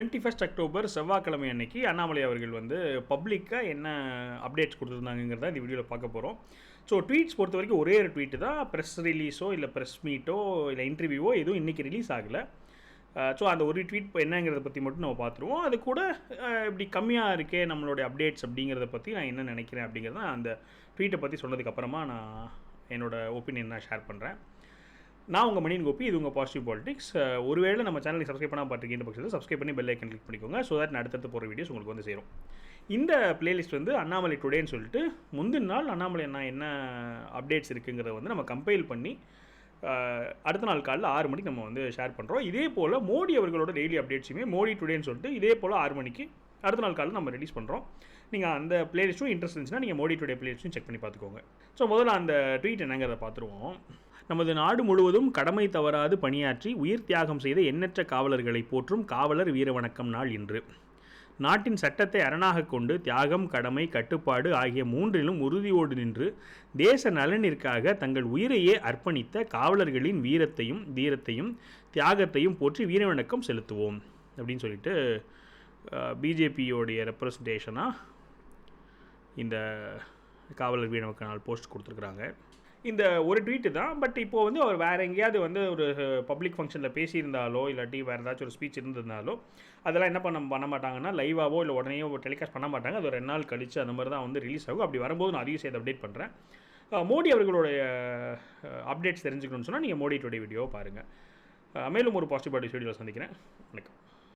Twenty first October செவ்வாய்க்கிழமை அன்னைக்கு அண்ணாமலை அவர்கள் வந்து பப்ளிக்காக என்ன அப்டேட்ஸ் கொடுத்துருந்தாங்கிறத இந்த வீடியோவில் பார்க்க போகிறோம் ஸோ ட்வீட்ஸ் பொறுத்த வரைக்கும் ஒரே ஒரு ட்வீட்டு தான். ப்ரெஸ் ரிலீஸோ இல்லை ப்ரெஸ் மீட்டோ இல்லை இன்டர்வியூவோ எதுவும் இன்றைக்கி ரிலீஸ் ஆகலை. ஸோ அந்த ஒரு ட்வீட் என்னங்கிறத பற்றி மட்டும் நம்ம பார்த்துருவோம். அது கூட இப்படி கம்மியாக இருக்கே நம்மளுடைய அப்டேட்ஸ் அப்படிங்கிறத பற்றி நான் என்ன நினைக்கிறேன் அப்படிங்கிறத அந்த ட்வீட்டை பற்றி சொன்னதுக்கப்புறமா நான் என்னோடய ஒப்பீனியன் நான் ஷேர் பண்ணுறேன் நான் உங்கள் மணியன் கோபி இது உங்கள் பாசிட்டிவ் பாலிட்டிக்ஸ் ஒருவேளை நம்ம சேனலுக்கு சப்ஸ்கிரைப் பண்ணால் பார்த்துருக்கீங்க பட்சத்தில் சப்ஸ்கிரைப் பண்ணி பெல் ஐக்கன் கிளிக் பண்ணிக்கோங்க ஸோ தட் நான் அடுத்தடுத்து போகிற வீடியோஸ் உங்களுக்கு வந்து சேரும். இந்த பிளேலிஸ்ட் வந்து அண்ணாமலை டுடேன்னு சொல்லிட்டு முந்தின நாள் அண்ணாமலை அண்ணா என்ன அப்டேட்ஸ் இருக்குங்கிறத வந்து நம்ம கம்பைல் பண்ணி அடுத்த நாள் காலையில் ஆறு மணிக்கு நம்ம வந்து ஷேர் பண்ணுறோம் இதே போல் மோடி அவர்களோட டெய்லி அப்டேட்ஸுமே மோடி டுடேன்னு சொல்லிட்டு இதே போல் ஆறு மணிக்கு அடுத்த நாள் காலையில் நம்ம ரிலீஸ் பண்ணுறோம் நீங்கள் அந்த பிளேலிஸ்ட்டும் இன்ட்ரெஸ்ட் இருந்துச்சுன்னா நீங்கள் மோடி டுடே பிளேலிஸ்ட்டும் செக் பண்ணி பார்த்துக்கோங்க. ஸோ முதல்ல அந்த ட்வீட் என்னங்கிறத பார்த்துருவோம். நமது நாடு முழுவதும் கடமை தவறாது பணியாற்றி உயிர் தியாகம் செய்த எண்ணற்ற காவலர்களை போற்றும் காவலர் வீரவணக்கம் நாள் இன்று. நாட்டின் சட்டத்தை அரணாக கொண்டு தியாகம் கடமை கட்டுப்பாடு ஆகிய மூன்றிலும் உறுதியோடு நின்று தேச நலனிற்காக தங்கள் உயிரையே அர்ப்பணித்த காவலர்களின் வீரத்தையும் தீரத்தையும் தியாகத்தையும் போற்றி வீரவணக்கம் செலுத்துவோம். அப்படின்னு சொல்லிட்டு பிஜேபியோடைய ரெப்ரசன்டேஷனாக இந்த காவலர் வீரவணக்க நாள் போஸ்ட் கொடுத்துருக்குறாங்க. இந்த ஒரு ட்வீட்டு தான் பட் இப்போ வந்து அவர் வேறு எங்கேயாவது வந்து ஒரு பப்ளிக் ஃபங்க்ஷனில் பேசியிருந்தாலோ இல்லாட்டி வேறு ஏதாச்சும் ஒரு ஸ்பீச் இருந்திருந்தாலோ அதெல்லாம் என்ன பண்ண பண்ண மாட்டாங்கன்னா லைவாவோ இல்லை உடனே டெலிகாஸ்ட் பண்ண மாட்டாங்க. அது ஒரு ரெண்டு நாள் கழிச்சு அந்த மாதிரி தான் வந்து ரிலீஸ் ஆகும். அப்படி வரும்போது நான் அதையும் சேர்த்து அப்டேட் பண்ணுறேன் மோடி அவர்களுடைய அப்டேட்ஸ் தெரிஞ்சுக்கணும்னு சொன்னால் நீங்கள் மோடி டுடே வீடியோவை பாருங்கள் மேலும் ஒரு பாசிட்டிவ் பாடி வீடியோவில் சந்திக்கிறேன். வணக்கம்.